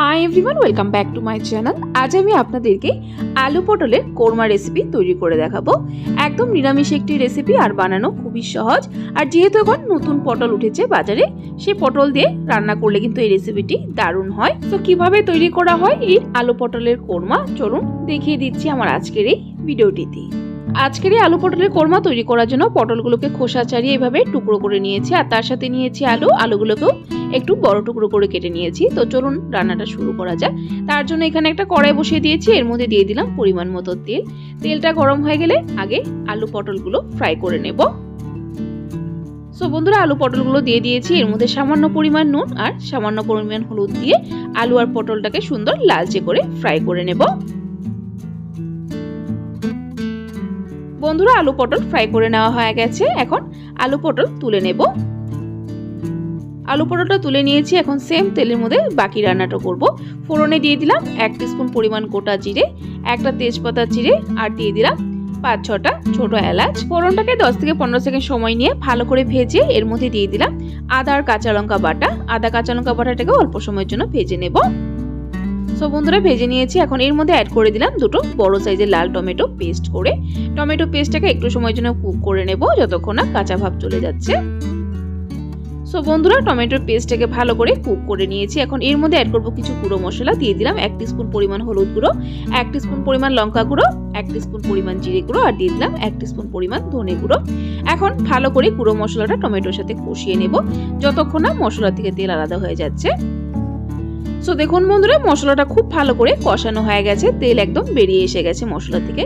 Hi everyone welcome back to my channel আজ আমি আপনাদেরকে আলু পটলের কোরমা রেসিপি তৈরি করে দেখাবো। একদম নিরামিষ একটি রেসিপি আর বানানো খুবই সহজ। আর যেহেতু এখন নতুন পটল উঠেছে বাজারে, সে পটল দিয়ে রান্না করলে কিন্তু এই রেসিপিটি দারুণ হয়। তো কীভাবে তৈরি করা হয় এই আলু পটলের কোরমা? চলুন দেখিয়ে দিচ্ছি আমার আজকের এই ভিডিওটিতে আজকের এই আলু পটলের কোরমা তৈরি করার জন্য পটলগুলোকে খোসা ছাড়িয়ে এভাবে টুকরো করে নিয়েছি। আর তার সাথে নিয়েছি আলু। আলুগুলোকেও একটু বড় টুকরো করে কেটে নিয়েছি। তো চলুন রান্নাটা শুরু করা যাক। তার জন্য এখানে একটা কড়াই বসিয়ে দিয়েছি। এর মধ্যে দিয়ে দিলাম পরিমাণ মতো তেল। তেলটা গরম হয়ে গেলে আগে আলু পটলগুলো ফ্রাই করে নেব। সো বন্ধুরা, আলু পটলগুলো দিয়ে দিয়েছি। এর মধ্যে সামান্য পরিমাণ নুন আর সামান্য পরিমাণ হলুদ দিয়ে আলু আর পটলটাকে সুন্দর লালচে করে ফ্রাই করে নেব। বন্ধুরা, আলু পটল ফ্রাই করে নেওয়া হয়ে গেছে। এখন আলু পটল তুলে নেব। আলু পরোটা তুলে নিয়েছি, এখন সেম তেলের মধ্যে বাকি রান্নাটা করব। ফোড়নে দিয়ে দিলাম এক স্পুন পরিমাণ গোটা জিরে, একটা তেজপাতা জিরে, আর দিয়ে দিলাম পাঁচ ছটা ছোট এলাচ। ফোড়নটাকে দশ থেকে পনেরো সেকেন্ড সময় নিয়ে ভালো করে ভেজে এর মধ্যে দিয়ে দিলাম আদা আর কাঁচা লঙ্কা বাটা। আদা কাঁচা লঙ্কা বাটাটাকে অল্প সময়ের জন্য ভেজে নেব। সো বন্ধুরা, ভেজে নিয়েছি। এখন এর মধ্যে অ্যাড করে দিলাম দুটো বড় সাইজের লাল টমেটো পেস্ট করে। টমেটো পেস্টটাকে একটু সময়ের জন্য কুক করে নেব, যতক্ষণ না কাঁচা ভাব চলে যাচ্ছে। সো বন্ধুরা, টমেটোর পেস্টটাকে ভালো করে কুক করে নিয়েছি। এখন এর মধ্যে অ্যাড করব কিছু গুঁড়ো মশলা, দিয়ে দিলাম এক স্পুন পরিমাণ হলুদ গুঁড়ো, এক স্পুন পরিমাণ লঙ্কা গুঁড়ো, এক স্পুন পরিমাণ জিরে গুঁড়ো, আর দিয়ে দিলাম এক স্পুন পরিমাণ ধনে গুঁড়ো। এখন ভালো করে গুঁড়ো মশলাটা টমেটোর সাথে কষিয়ে নেব, যতক্ষণ না মশলা থেকে তেল আলাদা হয়ে যাচ্ছে। সো দেখুন বন্ধুরা, মশলাটা খুব ভালো করে কষানো হয়ে গেছে, তেল একদম বেরিয়ে এসে গেছে মশলা থেকে।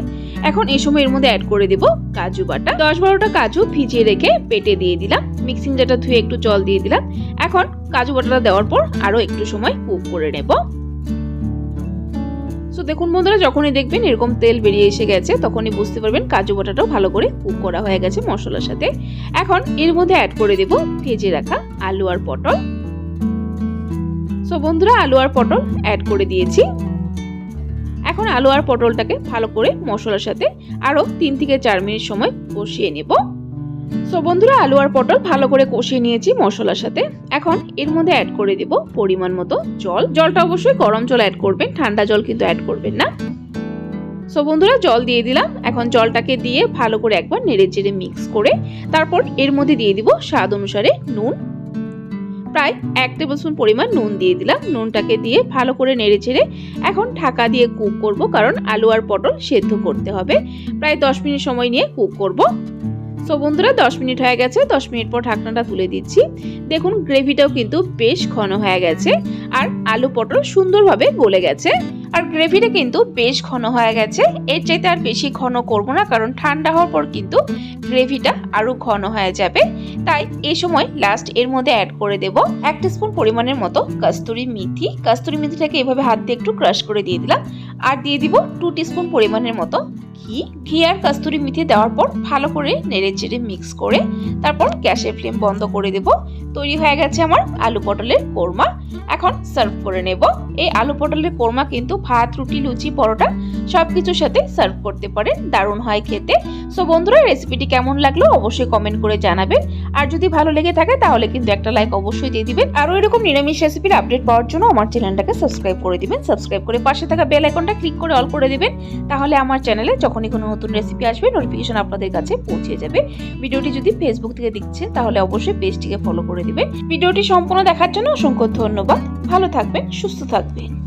এখন এই সময় এর মধ্যে অ্যাড করে দেব কাজু বাটা। দশ বারোটা কাজু ভিজিয়ে রেখে পেটে দিয়ে দিলাম। মিক্সিং জারটা ধুয়ে একটু জল দিয়ে দিলাম। এখন কাজু বাটাটা দেওয়ার পর আরও একটু সময় কুক করে নেব। সো দেখুন বন্ধুরা, যখনই দেখবেন এরকম তেল বেরিয়ে এসে গেছে, তখনই বুঝতে পারবেন কাজু বাটাটাও ভালো করে কুক করা হয়ে গেছে মশলার সাথে। এখন এর মধ্যে অ্যাড করে দেব ভেজে রাখা আলু আর পটল। সো বন্ধুরা, আলু আর পটল অ্যাড করে দিয়েছি। এখন আলু আর পটলটাকে ভালো করে মশলার সাথে আরও তিন থেকে চার মিনিট সময় কষিয়ে নেব। সো বন্ধুরা, আলু আর পটল ভালো করে কষিয়ে নিয়েছি মশলার সাথে। এখন এর মধ্যে অ্যাড করে দেব পরিমাণ মতো জল। জলটা অবশ্যই গরম জল অ্যাড করবেন, ঠান্ডা জল কিন্তু অ্যাড করবেন না। সো বন্ধুরা, জল দিয়ে দিলাম। এখন জলটাকে দিয়ে ভালো করে একবার নেড়ে চেড়ে মিক্স করে তারপর এর মধ্যে দিয়ে দিব স্বাদ অনুসারে নুন। প্রায় এক টেবিল স্পুন পরিমাণ নুন দিয়ে দিলাম। নুনটাকে দিয়ে ভালো করে নেড়ে ছেড়ে এখন ঢাকা দিয়ে কুক করব, কারণ আলু আর পটল সেদ্ধ করতে হবে। প্রায় দশ মিনিট সময় নিয়ে কুক করব। সো বন্ধুরা, দশ মিনিট হয়ে গেছে। দশ মিনিট পর ঢাকনাটা তুলে দিচ্ছি। দেখুন, গ্রেভিটাও কিন্তু বেশ ঘন হয়ে গেছে আর আলু পটল সুন্দরভাবে গলে গেছে। আর গ্রেভিটা কিন্তু বেশ ঘন হয়ে গেছে। এর চাইতে আর বেশি ঘন করব না, কারণ ঠান্ডা হওয়ার পর কিন্তু গ্রেভিটা আরও ঘন হয়ে যাবে। তাই এই সময় লাস্ট এর মধ্যে অ্যাড করে দেব এক স্পুন পরিমাণের মতো কাস্তুরি মেথি। কাস্তুরি মেথিটাকে এভাবে হাত দিয়ে একটু ক্রাশ করে দিয়ে দিলাম। আর দিয়ে দিব টু স্পুন পরিমাণের মতো ঘি ঘি আর কাস্তুরি মেথি দেওয়ার পর ভালো করে নেড়ে চেড়ে মিক্স করে তারপর গ্যাসের ফ্লেম বন্ধ করে দেব। তৈরি হয়ে গেছে আমার আলু পটলের কোরমা। এখন সার্ভ করে নেব। এই আলু পটলের কোরমা কিন্তু ভাত, রুটি, লুচি, পরোটা সব কিছুর সাথে সার্ভ করতে পারেন। দারুণ হয় খেতে। সো বন্ধুরা রেসিপিটি কেমন লাগল অবশ্যই কমেন্ট করে জানাবেন। আর যদি ভালো লেগে থাকে তাহলে কিন্তু একটা লাইক অবশ্যই দিয়ে দিবেন। আরও এরকম নিরামিষ রেসিপির আপডেট পাওয়ার জন্য আমার চ্যানেলটাকে সাবস্ক্রাইব করে দিবেন। সাবস্ক্রাইব করে পাশে থাকা বেল আইকনটা ক্লিক করে অল করে দিবেন। তাহলে আমার চ্যানেলে যখনই কোনো নতুন রেসিপি আসবে নোটিফিকেশন আপনাদের কাছে পৌঁছে যাবে। ভিডিওটি যদি ফেসবুক থেকে দেখছেন তাহলে অবশ্যই পেজটিকে ফলো করে দিবেন। ভিডিওটি সম্পূর্ণ দেখার জন্য অসংখ্য ধন্যবাদ। ভালো থাকবেন, সুস্থ থাকবেন।